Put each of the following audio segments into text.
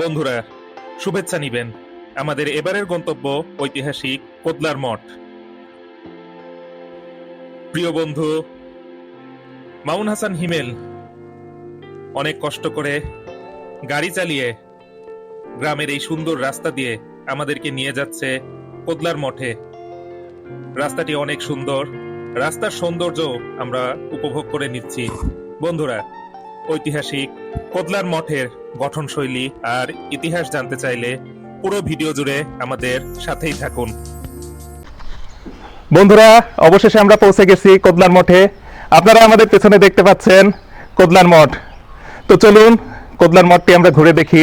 বন্ধুরা, শুভেচ্ছা নিবেন। আমাদের এবারের গন্তব্য ঐতিহাসিক কোদলার মঠ। প্রিয় বন্ধু মামুন হাসান হিমেল অনেক কষ্ট করে গাড়ি চালিয়ে গ্রামের এই সুন্দর রাস্তা দিয়ে আমাদেরকে নিয়ে যাচ্ছে কোদলার মঠে। রাস্তাটি অনেক সুন্দর। রাস্তার সৌন্দর্য আমরা উপভোগ করে নিচ্ছি। বন্ধুরা ঐতিহাসিক কোদলার মঠের গঠনশৈলী আর ইতিহাস জানতে চাইলে পুরো ভিডিও জুড়ে আমাদের সাথেই থাকুন। বন্ধুরা অবশেষে আমরা পৌঁছে গেছি কোদলার মঠে। আপনারা আমাদের পেছনে দেখতে পাচ্ছেন কোদলার মঠ। তো চলুন কোদলার মঠটি আমরা ঘুরে দেখি।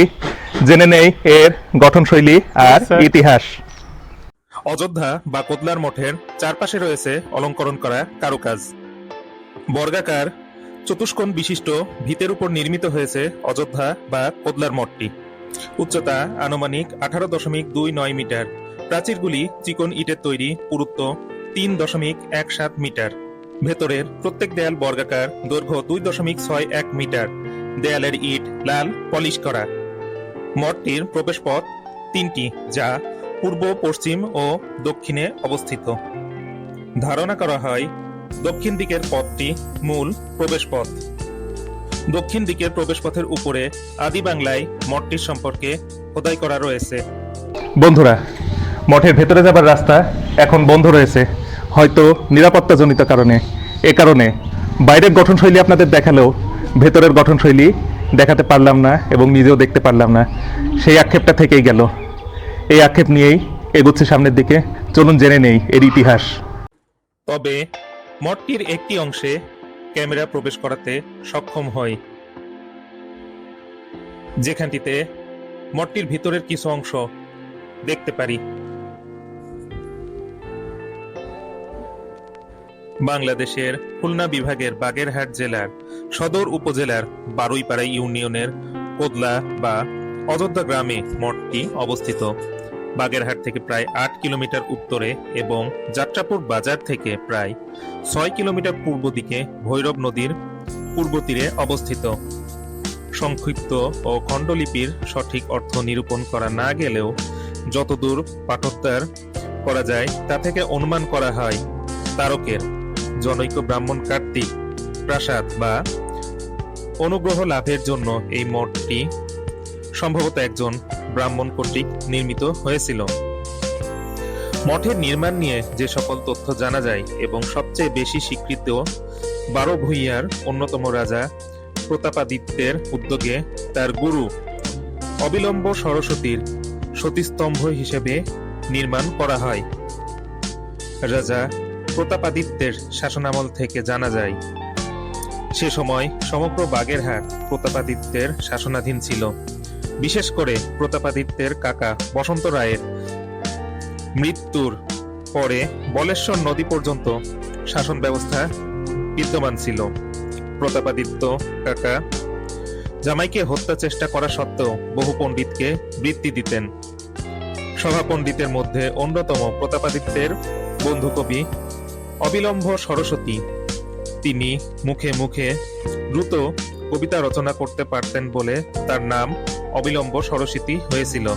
জেনে নেই এর গঠনশৈলী আর ইতিহাস। অযোধ্যা বা কোদলার মঠের চারপাশে রয়েছে অলঙ্করণ করা কারুকাজ। বর্গাকার চতুষ্কোণ বিশিষ্ট ভিতের উপর নির্মিত হয়েছে অযোধ্যা বা কোদলার মঠটি। উচ্চতা আনুমানিক আঠারো দশমিক দুই নয় মিটার। প্রাচীরগুলি চিকন ইটের তৈরি, পুরুত্ব তিন দশমিক এক সাত মিটার। ভেতরের প্রত্যেক দেয়াল বর্গাকার, দৈর্ঘ্য দুই দশমিক ছয় এক মিটার। দেয়ালের ইট লাল, পলিশ করা। মঠটির প্রবেশপথ তিনটি, যা পূর্ব, পশ্চিম ও দক্ষিণে অবস্থিত। ধারণা করা হয় দক্ষিণ দিকের পথটি মূল প্রবেশপথ। দক্ষিণ দিকের প্রবেশপথের উপরে আদি বাংলায় মঠটির সম্পর্কে খোদাই করা রয়েছে। বন্ধুরা, মঠের ভেতরে যাবার রাস্তা এখন বন্ধ রয়েছে। হয়তো নিরাপত্তাজনিত কারণে। এ কারণে বাইরের গঠনশৈলী আপনাদের দেখালেও ভেতরের গঠনশৈলী দেখাতে পারলাম না এবং নিজেও দেখতে পারলাম না। সেই আক্ষেপটা থেকেই গেল। এই আক্ষেপ নিয়েই এগোচ্ছে সামনের দিকে। চলুন জেনে নেই এর ইতিহাস। তবে মঠটির একটি অংশে ক্যামেরা প্রবেশ করাতে সক্ষম হয় যেখানটিতে মঠটির ভিতরের কিছু অংশ দেখতে পারি। বাংলাদেশের খুলনা বিভাগের বাগেরহাট জেলার সদর উপজেলার বারুইপাড়া ইউনিয়নের কোদলা বা অযোধ্যা গ্রামে মঠটি অবস্থিত। বাগেরহাট থেকে প্রায় আট কিলোমিটার উত্তরে এবং যাত্রাপুর বাজার থেকে প্রায় ছয় কিলোমিটার পূর্ব দিকে ভৈরব নদীর পূর্ব তীরে অবস্থিত। সংক্ষিপ্ত ও খণ্ডলিপির সঠিক অর্থ নিরূপণ করা না গেলেও যতদূর পাঠোত্তর করা যায়, তা থেকে অনুমান করা হয়, তারকের জনৈক ব্রাহ্মণ কার্তিক প্রাসাদ বা অনুগ্রহ লাভের জন্য এই মঠটি সম্ভবত একজন ব্রাহ্মণ কর্তৃক নির্মিত হয়েছিল। মঠের নির্মাণ নিয়ে যে সকল তথ্য জানা যায় এবং সবচেয়ে বেশি স্বীকৃত বারো ভূঁইয়ার অন্যতম রাজা প্রতাপাদিত্যের উদ্যোগে তার গুরু অবিলম্ব সরস্বতীর সতীস্তম্ভ হিসেবে নির্মাণ করা হয়। রাজা প্রতাপাদিত্যের শাসনামল থেকে জানা যায়, সে সময় সমগ্র বাগেরহাট প্রতাপাদিত্যের শাসনাধীন ছিল। বিশেষ করে প্রতাপাদিত্যের কাকা বসন্ত রায়ের মৃত্যুর পরে বলেশ্বর নদী পর্যন্ত শাসন ব্যবস্থা বিদ্যমান ছিল। প্রতাপাদিত্য কাকা জামাইকে হত্যা চেষ্টা করা সত্ত্বেও বহু পণ্ডিতকে বৃত্তি দিতেন। সভা পণ্ডিতের মধ্যে অন্যতম প্রতাপাদিত্যের বন্ধু কবি অবিলম্ব সরস্বতী। তিনি মুখে মুখে দ্রুত কবিতা রচনা করতে পারতেন বলে তার নাম অবিলম্ব সরস্বতী হয়েছিল।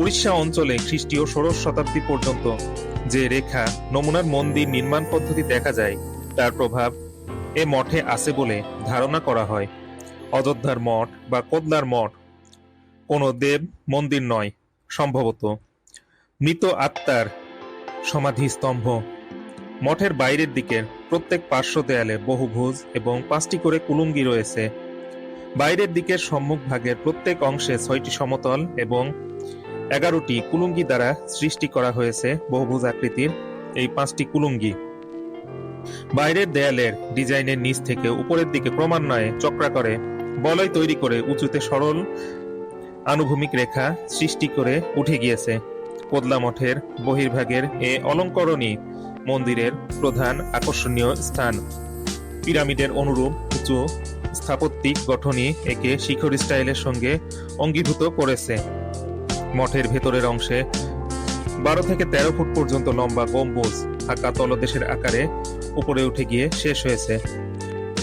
উড়িষ্যা অঞ্চলে খ্রিস্টীয় ষোড়শ শতাব্দী পর্যন্ত যে রেখা নমুনার মন্দির নির্মাণ পদ্ধতি দেখা যায়, তার প্রভাব এ মঠে আছে বলে ধারণা করা হয়। অযোধ্যার মঠ বা কোদলার মঠ কোনো দেব মন্দির নয়, সম্ভবত মৃত আত্মার সমাধিস্তম্ভ মঠের বাইরের দিকের প্রত্যেক পার্শ্ব দেয়ালে বহুভুজ এবং পাঁচটি করে কুলুঙ্গি রয়েছে। বাইরের দিকের সম্মুখ ভাগের প্রত্যেক অংশে ছয়টি সমতল এবং এগারোটি কুলুঙ্গি দ্বারা সৃষ্টি করা হয়েছে বহুভুজ আকৃতির এই পাঁচটি কুলুঙ্গি। বাইরের দেয়ালের ডিজাইনের নিচ থেকে উপরের দিকে ক্রমান্বয়ে চক্রাকারে বলয় তৈরি করে উঁচুতে সরল আনুভূমিক রেখা সৃষ্টি করে উঠে গিয়েছে। কোদলা মঠের বহির্ভাগের এ অলঙ্করণী মন্দিরের প্রধান আকর্ষণীয় স্থান। পিরামিডের অনুরূপ উঁচু স্থাপত্যিক গঠনই একে শিখর স্টাইলের সঙ্গে অঙ্গীভূত করেছে। মঠের ভেতরের অংশে বারো থেকে তেরো ফুট পর্যন্ত লম্বা গম্বুজ ফাঁকা তলদেশের আকারে উপরে উঠে গিয়ে শেষ হয়েছে।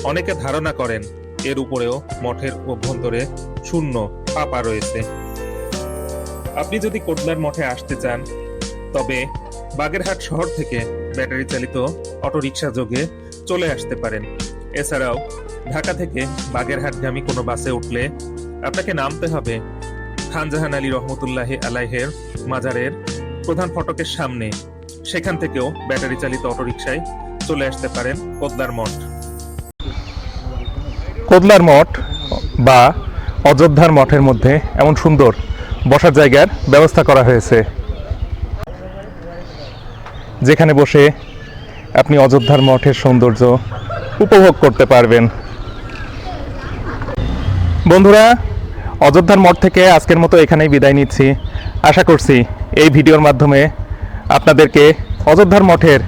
অনেকে ধারণা করেন এর উপরেও মঠের অভ্যন্তরে শূন্য পাপা রয়েছে। আপনি যদি কোটলার মঠে আসতে চান, তবে বাগেরহাট শহর থেকে ব্যাটারি চালিত অটোরিকশা যোগে চলে আসতে পারেন। এছাড়াও ঢাকা থেকে বাগেরহাটগামী কোনো বাসে উঠলে আপনাকে নামতে হবে খানজাহান আলী রহমতুল্লাহ আলাইহের মাজারের প্রধান ফটকের সামনে। সেখান থেকেও ব্যাটারি চালিত অটোরিকশায় চলে আসতে পারেন কোদলার মঠ। কোদলার মঠ বা অযোধ্যার মঠের মধ্যে এমন সুন্দর বসার জায়গার ব্যবস্থা করা হয়েছে। যেখানে বসে আপনি অযোধ্যার মঠের সৌন্দর্য উপভোগ করতে পারবেন। বন্ধুরা, অযোধ্যার মঠ থেকে আজকের মতো এখানেই বিদায় নিচ্ছি। আশা করছি এই ভিডিওর মাধ্যমে আপনাদেরকে অযোধ্যার মঠের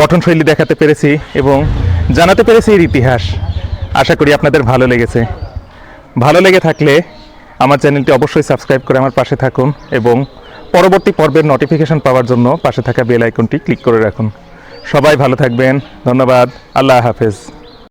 গঠনশৈলী দেখাতে পেরেছি এবং জানাতে পেরেছি এর ইতিহাস। আশা করি আপনাদের ভালো লেগেছে। ভালো লেগে থাকলে আমার চ্যানেলটি অবশ্যই সাবস্ক্রাইব করে আমার পাশে থাকুন এবং পরবর্তী পর্বের নোটিফিকেশন পাওয়ার জন্য পাশে থাকা বেল আইকনটি ক্লিক করে রাখুন। সবাই ভালো থাকবেন। ধন্যবাদ। আল্লাহ হাফেজ।